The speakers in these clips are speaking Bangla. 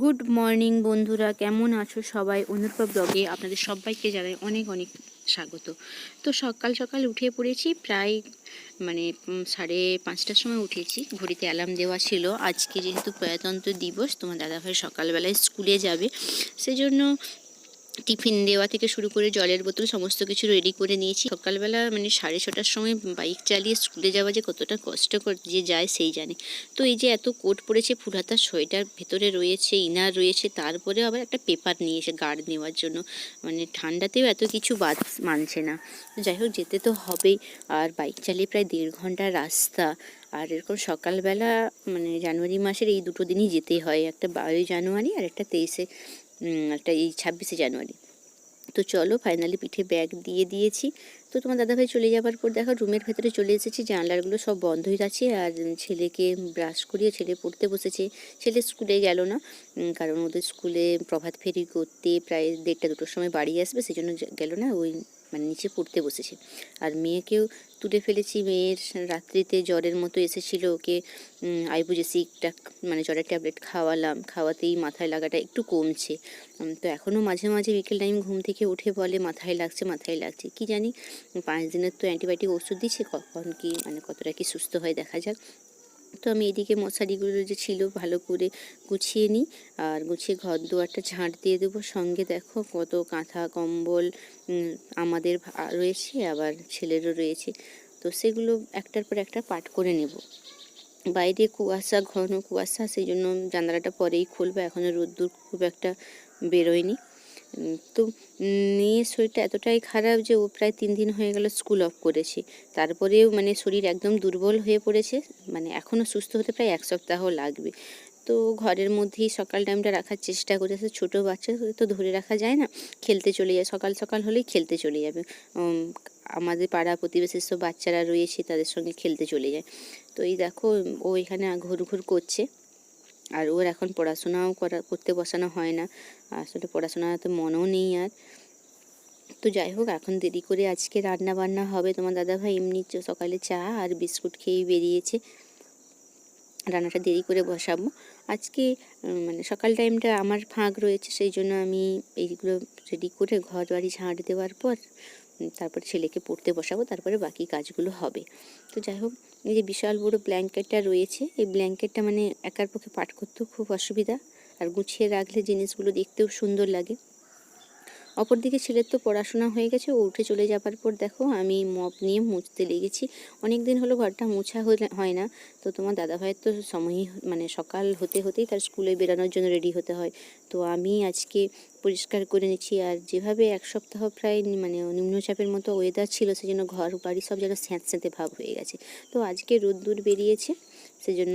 গুড মর্নিং বন্ধুরা। কেমন আছো সবাই? অনুরূপা ব্লগে আপনাদের সবাইকে জানাই অনেক অনেক স্বাগত। তো সকাল সকাল উঠে পড়েছি, প্রায় মানে সাড়ে পাঁচটার সময় উঠেছি। ঘড়িতে অ্যালার্ম দেওয়া ছিল। আজকে যেহেতু প্রজাতন্ত্র দিবস, তোমার দাদাভাই সকালবেলায় স্কুলে যাবে। সেজন্য টিফিন দেওয়া থেকে শুরু করে জলের বোতল সমস্ত কিছু রেডি করে নিয়েছি। সকালবেলা মানে সাড়ে ছটার সময় বাইক চালিয়ে স্কুলে যাওয়া যে কতটা কষ্টকর যে যায় সেই জানে। তো এই যে এত কোট পড়েছে ফুলহাতা সোয়েটার ভেতরে রয়েছে ইনার রয়েছে, তারপরে আবার একটা পেপার নিয়েছে গার্ড নেওয়ার জন্য। মানে ঠান্ডাতেও এত কিছু বাদ মানছে না। যাই হোক, যেতে তো হবেই। আর বাইক চালিয়ে প্রায় দেড় ঘণ্টার রাস্তা। আর এরকম সকালবেলা মানে জানুয়ারি মাসের এই দুটো দিনই যেতে হয়। একটা বারোই জানুয়ারি আর একটা তেইশে। একটা এই ছাব্বিশে জানুয়ারি। তো চলো ফাইনালি পিঠে ব্যাগ দিয়ে দিয়েছি। তো তোমার দাদাভাই চলে যাবার পর দেখো রুমের ভেতরে চলে এসেছি জানলারগুলো সব বন্ধই আছে আর ছেলেকে ব্রাশ করিয়ে ছেলে পড়তে বসেছে। ছেলে স্কুলে গেল না কারণ ওদের স্কুলে প্রভাত ফেরি করতে প্রায় দেড়টা দুটোর সময় বাড়ি আসবে সেই জন্য গেল না ওই মানে নিচে পড়তে বসেছে। আর মেয়েকেও তুলে ফেলেছি, মেয়ের রাত্রিতে জ্বরের মতো এসেছিল ওকে আইবুজেসিকটা মানে জ্বরের ট্যাবলেট খাওয়ালাম, খাওয়াতেই মাথায় লাগাটা একটু কমছে। তো এখনও মাঝে মাঝে বিকেল টাইম ঘুম থেকে উঠে বলে, মাথায় লাগছে মাথায় লাগছে। কি জানি, পাঁচ দিনের তো অ্যান্টিবায়োটিক ওষুধ দিচ্ছে, কখন কি মানে কতটা কি সুস্থ হয় দেখা যাক। তো আমি এদিকে মশারিগুলো যে ছিল ভালো করে গুছিয়ে নিই। আর গুছিয়ে ঘর দুয়ারটা ঝাঁট দিয়ে দেবো। সঙ্গে দেখো কত কাঁথা, কম্বল আমাদের রয়েছে, আবার ছেলেরও রয়েছে। তো সেগুলো একটার পর একটা পাট করে নেব। বাইরে কুয়াশা, ঘন কুয়াশা, সেই জন্য জানালাটা পরেই খুলবো। এখনও রোদ্দুর খুব একটা বেরোয়নি। তো মেয়ের শরীরটা এতটাই খারাপ যে ও প্রায় তিন দিন হয়ে গেল স্কুল অফ করেছে। তারপরেও মানে শরীর একদম দুর্বল হয়ে পড়েছে। মানে এখনও সুস্থ হতে প্রায় এক সপ্তাহ লাগবে। তো ঘরের মধ্যেই সকাল টাইমটা রাখার চেষ্টা করেছে। ছোটো বাচ্চা তো ধরে রাখা যায় না। খেলতে চলে যায়। সকাল সকাল হলেই খেলতে চলে যাবে। আমাদের পাড়া প্রতিবেশীর সব বাচ্চারা রয়েছে, তাদের সঙ্গে খেলতে চলে যায়। তো এই দেখো, ও এখানে ঘুর ঘুর করছে। আর ওর এখন পড়াশোনাও করা, করতে বসানো হয় না। আসলে পড়াশোনাতে মনও নেই আর। তো যাই হোক, এখন দেরি করে আজকে রান্না বান্না হবে। তোমার দাদাভাই এমনি সকালে চা আর বিস্কুট খেয়েই বেরিয়েছে। রান্নাটা দেরি করে বসাবো। আজকে মানে সকাল টাইমটা আমার ফাঁক রয়েছে, সেই জন্য আমি এইগুলো রেডি করে ঘর বাড়ি ঝাঁট দেওয়ার পর তারপরে ছেলেকে পড়তে বসাবো, তারপরে বাকি কাজগুলো হবে। তো যাই হোক এই যে বিশাল বড় ব্ল্যাঙ্কেটটা রয়েছে, এই ব্ল্যাঙ্কেটটা মানে একার পক্ষে পাঠ করতেও খুব অসুবিধা। আর গুছিয়ে রাখলে জিনিসগুলো দেখতেও সুন্দর লাগে। অপরদিকে ছেলের তো পড়াশোনা হয়ে গেছে, ও উঠে চলে যাবার পর দেখো আমি মপ নিয়ে মুছতে লেগেছি। অনেক দিন হলো ঘরটা মোছা হয় না। তো তোমার দাদাভাইয়ের তো সময়ই মানে সকাল হতে হতেই তার স্কুলে বেরানোর জন্য রেডি হতে হয়। তো আমি আজকে পরিষ্কার করে নিচ্ছি, আর যেভাবে এক সপ্তাহ প্রায় মানে নিম্নচাপের মতো ওয়েদার ছিল, সেজন্য ঘর বাড়ি সব যেন স্যাঁতস্যাঁতে ভাব হয়ে গেছে। তো আজকে রোদ্দুর বেরিয়েছে, সেজন্য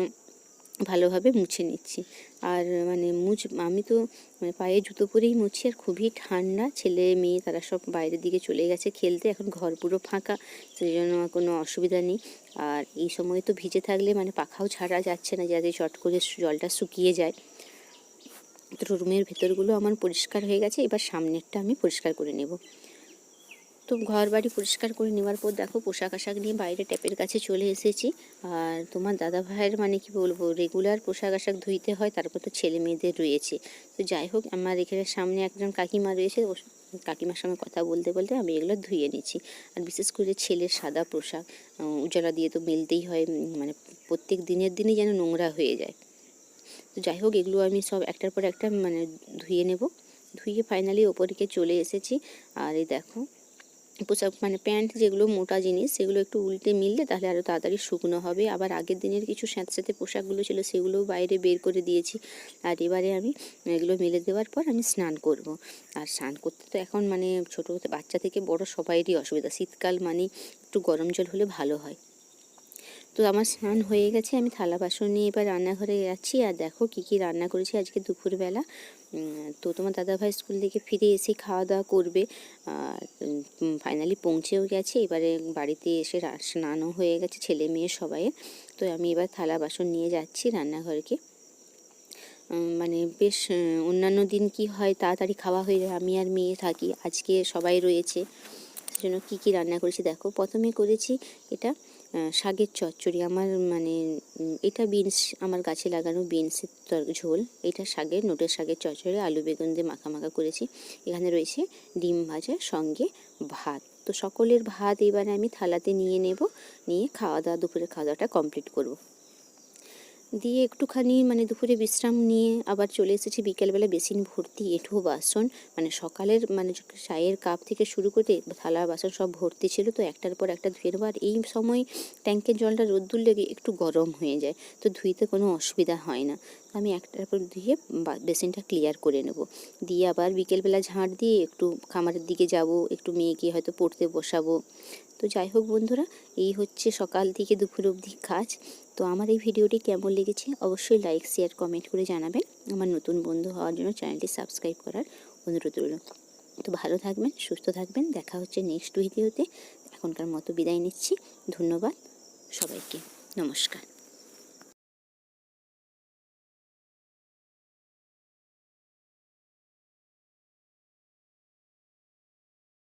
ভালোভাবে মুছে নিচ্ছি। আর মানে মুছ, আমি তো মানে পায়ে জুতো পরেই মুছি আর খুবই ঠান্ডা। ছেলে, মেয়ে তারা সব বাইরের দিকে চলে গেছে খেলতে। এখন ঘর পুরো ফাঁকা, সেই জন্য কোনো অসুবিধা নেই। আর এই সময় তো ভিজে থাকলে মানে পাখাও ছাড়া যাচ্ছে না, যাতে চট করে জলটা শুকিয়ে যায়। তো রুমের ভেতরগুলো আমার পরিষ্কার হয়ে গেছে। এবার সামনেরটা আমি পরিষ্কার করে নেব। তো ঘর বাড়ি পরিষ্কার করে নেওয়ার পর দেখো পোশাক আশাক নিয়ে বাইরে ট্যাপের কাছে চলে এসেছি। আর তোমার দাদা ভাইয়ের মানে কি বলব রেগুলার পোশাক আশাক ধুইতে হয়, তারপর তো ছেলে মেয়েদের রয়েছে। তো যাই হোক, আমার এখানে সামনে একজন কাকিমা রয়েছে কাকিমার সঙ্গে কথা বলতে বলতে আমি এগুলো ধুয়ে নিচ্ছি। আর বিশেষ করে ছেলের সাদা পোশাক উজালা দিয়ে তো মেলতেই হয় মানে প্রত্যেক দিনের দিনই যেন নোংরা হয়ে যায়। তো যাই হোক, এগুলো আমি সব একটার পর একটা মানে ধুয়ে নেব। ধুয়ে ফাইনালি ওপরকে চলে এসেছি। আর এই দেখো পোশাক মানে প্যান্ট যেগুলো মোটা জিনিস, সেগুলো একটু উল্টে মিললে তাহলে আরও তাড়াতাড়ি শুকনো হবে। আবার আগের দিনের কিছু স্যাঁতস্যাঁতে পোশাকগুলো ছিল, সেগুলোও বাইরে বের করে দিয়েছি। আর এবারে আমি এগুলো মেলে দেওয়ার পর আমি স্নান করব। আর স্নান করতে তো এখন মানে ছোটো বাচ্চা থেকে বড় সবাইরই অসুবিধা। শীতকাল মানে একটু গরম জল হলে ভালো হয়। তো আমার স্নান হয়ে গেছে, আমি থালা বাসন নিয়ে এবার রান্নাঘরে যাচ্ছি। আর দেখো কি কি রান্না করেছি আজকে দুপুরবেলা। তো তোমার দাদাভাই স্কুল থেকে ফিরে এসে খাওয়া দাওয়া করবে। ফাইনালি পৌঁছেও গেছে। এবারে বাড়িতে এসে স্নানও হয়ে গেছে ছেলে মেয়ে সবাই। তো আমি এবার থালা বাসন নিয়ে যাচ্ছি রান্নাঘরকে। মানে বেশ অন্যান্য দিন কি হয়, তাড়াতাড়ি খাওয়া হয়ে যায়। আমি আর মেয়ে থাকি, আজকে সবাই রয়েছে। সেজন্য কী কী রান্না করেছি দেখো। প্রথমে করেছি এটা শাকের চচ্চড়ি, আমার মানে এটা বিনস আমার গাছে লাগানো বিনসের তর, ঝোল। এটা শাকের নোটের শাকের চচ্চড়ি, আলু বেগুন দিয়ে মাখা মাখা করেছি। এখানে রয়েছে ডিম ভাজা, সঙ্গে ভাত। তো সকলের ভাত এবারে আমি থালাতে নিয়ে নেব, নিয়ে খাওয়া দাওয়া দুপুরের খাওয়া দাওয়াটা কমপ্লিট করব। দিয়ে একটুখানি মানে দুপুরে বিশ্রাম নিয়ে আবার চলে এসেছি বিকেলবেলা বেসিন ভর্তি, এঁঠো বাসন মানে সকালের মানে চায়ের কাপ থেকে শুরু করে থালা বাসন সব ভর্তি ছিল, তো একটার পর একটা ধুয়ে নেব। আর এই সময় ট্যাঙ্কের জলটা রোদ্দুর লেগে একটু গরম হয়ে যায়, তো ধুইতে কোনো অসুবিধা হয় না। আমি একটার পর ধুয়ে বেসিনটা ক্লিয়ার করে নেব। দিয়ে আবার বিকেলবেলা ঝাঁট দিয়ে একটু খামারের দিকে যাব, একটু মেয়েকে হয়তো পড়তে বসাবো। তো যাই হোক বন্ধুরা, এই হচ্ছে সকাল থেকে দুপুর অবধি কাজ। তো আমার এই ভিডিওটি কেমন লেগেছে অবশ্যই লাইক শেয়ার কমেন্ট করে জানাবেন। আমার নতুন বন্ধু হওয়ার জন্য চ্যানেলটি সাবস্ক্রাইব করার অনুরোধ রইল। তো ভালো থাকবেন, সুস্থ থাকবেন, দেখা হচ্ছে নেক্সট ভিডিওতে এখনকার মতো বিদায় নিচ্ছি। ধন্যবাদ সবাইকে। নমস্কার।